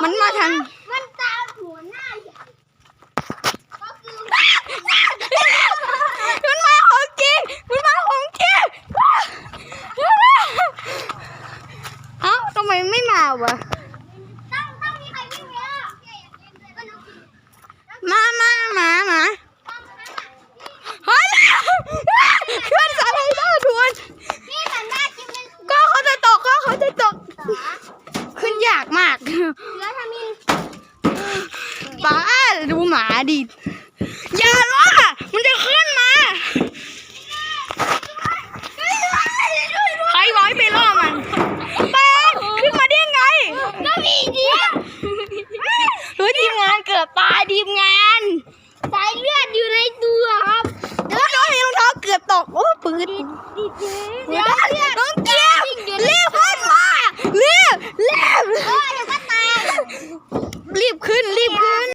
ทางมันตามหัวหน้าใหญ่ก็คือมันมาของจริงมันมาของจริงเอ้าทำไมไม่มาวะ ยากมากป้าดูหมาดิอย่าล้อมันจะขึ้นมาใครบอกให้ไปล่อมันไปขึ้นมาได้ไงก็มีดูทีมงานเกิดบตายทีมงานสายเลือดอยู่ในตัวครับแล้วน้องนรองเท้าเกือบตกโอ้ปืนดีเจ้องเ Bora,